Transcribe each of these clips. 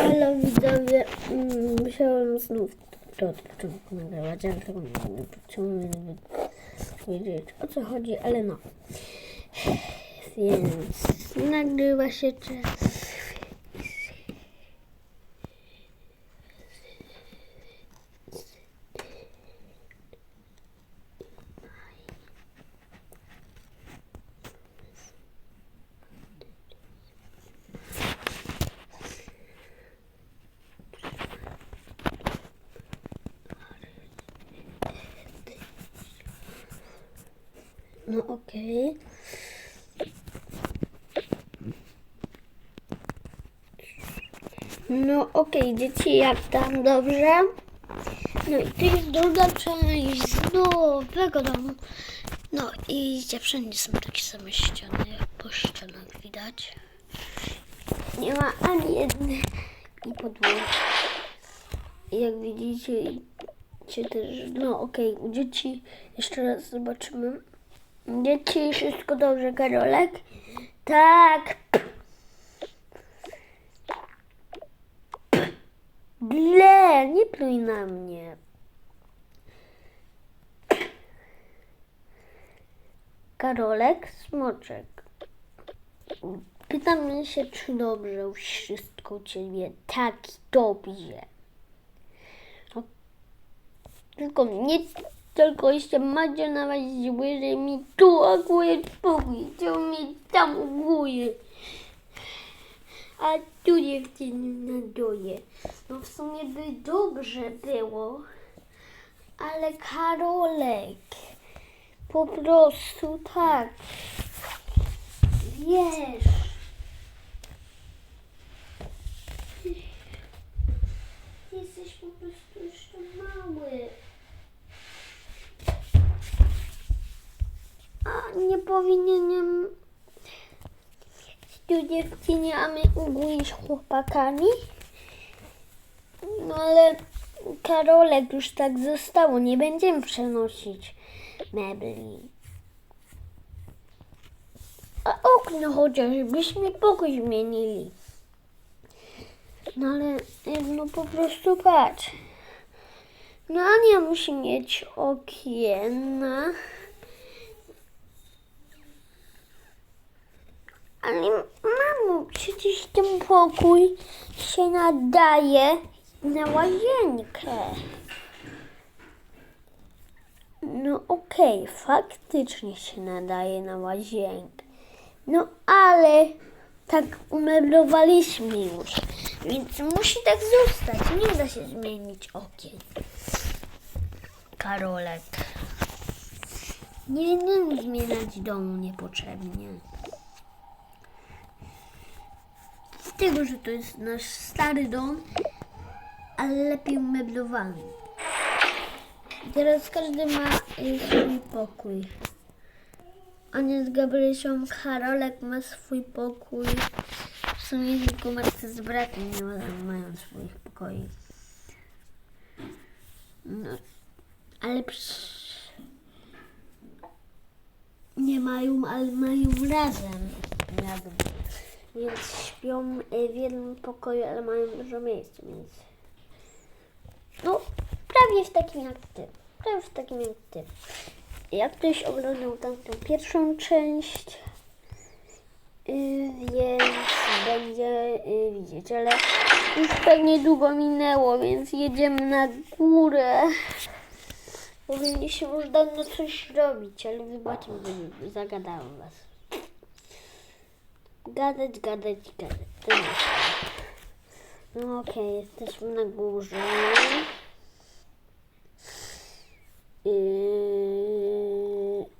Halo widzowie, Mm, musiałem znów to od początku nagrywać, ale tego nie będę chciałem wiedzieć o co chodzi, ale no. Więc nagrywa się czas. No okej. No okej, dzieci, jak tam dobrze? No i to jest druga część z nowego domu. No i wszędzie są takie same ściany, jak po ścianach widać. Nie ma ani jednej i podłogi. Jak widzicie, cię też, no okej, u dzieci jeszcze raz zobaczymy. Dzieci, wszystko dobrze, Karolek? Tak. Gle, nie pluj na mnie. Karolek, smoczek. Pytam się, czy dobrze wszystko u ciebie. Tak, dobrze. No, tylko mnie, tylko jeszcze Madzia nawaziły, że mi tu akurat spokój, co mi tam góry. A tu dziewczyny na dole. No w sumie by dobrze było, ale Karolek, po prostu tak, wiesz. Ty jesteś po prostu jeszcze mały. A nie powinienem tu dziewczynie, a my góry z chłopakami? No ale Karolek już tak zostało, nie będziemy przenosić mebli. A okno chociażbyśmy pokój zmienili. No ale no po prostu patrz. No Ania musi mieć okiena. Ale mamo, przecież ten pokój się nadaje na łazienkę. No okej, faktycznie się nadaje na łazienkę. No ale tak umeblowaliśmy już, więc musi tak zostać. Nie da się zmienić okien. Karolek. Nie będziemy zmieniać domu niepotrzebnie. Z tego, że to jest nasz stary dom, ale lepiej umeblowany. I teraz każdy ma swój pokój. Ania z Gabrysią, Karolek ma swój pokój. W sumie tylko Marta z bratem nie ma, mają swoich pokoi. No, ale przy... nie mają, ale mają razem. Jakby. Więc śpią y, w jednym pokoju, ale mają dużo miejsca, więc... No, prawie w takim jak ty. Prawie w takim jak ty. Jak ktoś oglądał tamtą pierwszą część, yy, więc będzie yy, widzieć, ale już tak niedługo minęło, więc jedziemy na górę. Powinniśmy już dawno coś robić, ale wybaczcie, że zagadałem was. Gadać, gadać, gadać. To nie. No okej, jesteśmy na górze. Yy,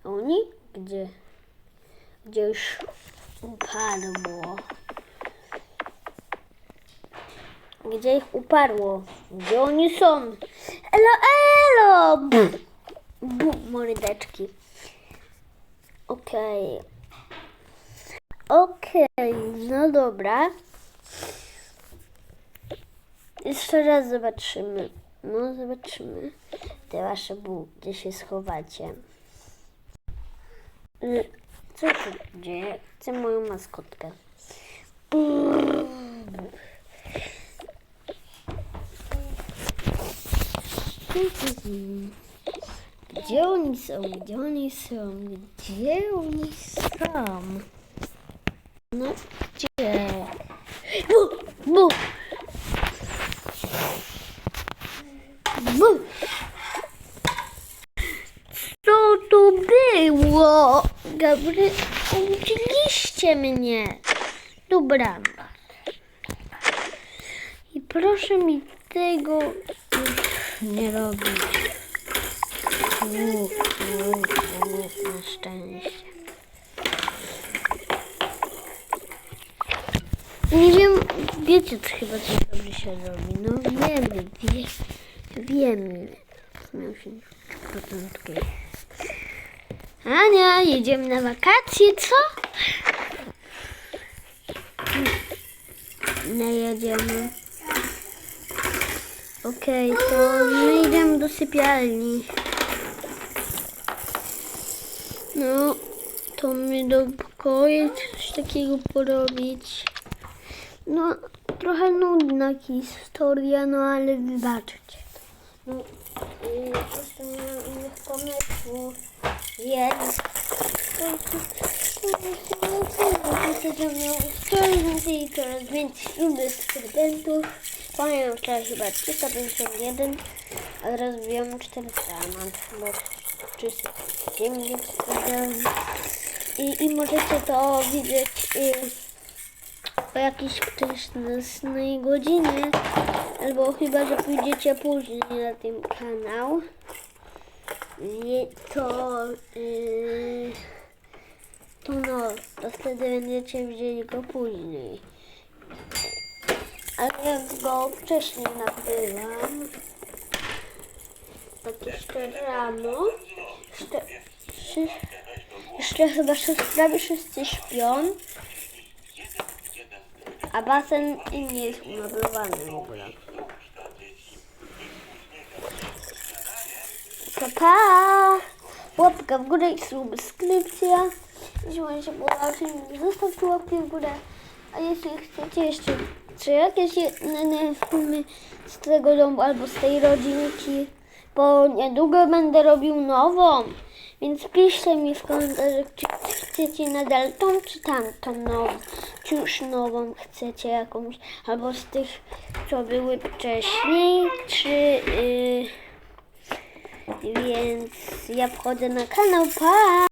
oni? Gdzie? Gdzie już upadło? Gdzie ich uparło? Gdzie oni są? Elo, elo! Bu, bu mordeczki. Okej. Okej, okay, no dobra. Jeszcze raz zobaczymy. No, zobaczymy te wasze bułki, gdzie się schowacie. Mm, co tu dzieje? Chcę moją maskotkę. Gdzie oni są? Gdzie oni są? Gdzie oni są? No gdzie? Bu! Bu! Bu! Co to było? Gabry, obudziliście mnie. Dobranoc. I proszę mi tego nie robić. Uf, uf, uf, na szczęście. Nie wiem, wiecie co chyba co dobrze się robi. No wiemy, wie, wiemy. Miał się początki. Ania, jedziemy na wakacje, co? Nie jedziemy. Okej, to my idziemy do sypialni. No, to my do pokoju coś takiego porobić. No, trochę nudna historia, no ale wybaczcie. No, yy, po prostu nie mam innych pomysłów, więc... Będę miał coraz więcej i coraz więcej innych studentów. Pamiętam wczoraj chyba 351, a teraz wbijam 400, a mam chyba 390 I, I możecie to widzieć y, o jakiejś wczesnej godzinie, albo chyba, że pójdziecie później na ten kanał. To, y, to no, to wtedy będziecie widzieli go później. Ale jak go wcześniej nagrywam, tak jeszcze rano, jeszcze, jeszcze, chyba prawie wszyscy śpią, a basen nie jest umeblowany w ogóle. Pa, pa! Łapka w górę i subskrypcja. Jeśli Wam się podoba zostawcie łapkę w górę. A jeśli chcecie jeszcze czy jakieś inne filmy z tego domu albo z tej rodzinki, bo niedługo będę robił nową. Więc piszcie mi w komentarzach, czy chcecie nadal tą, czy tamtą nową. Czy już nową chcecie jakąś, albo z tych, co były wcześniej, czy... Yy, więc ja wchodzę na kanał, pa!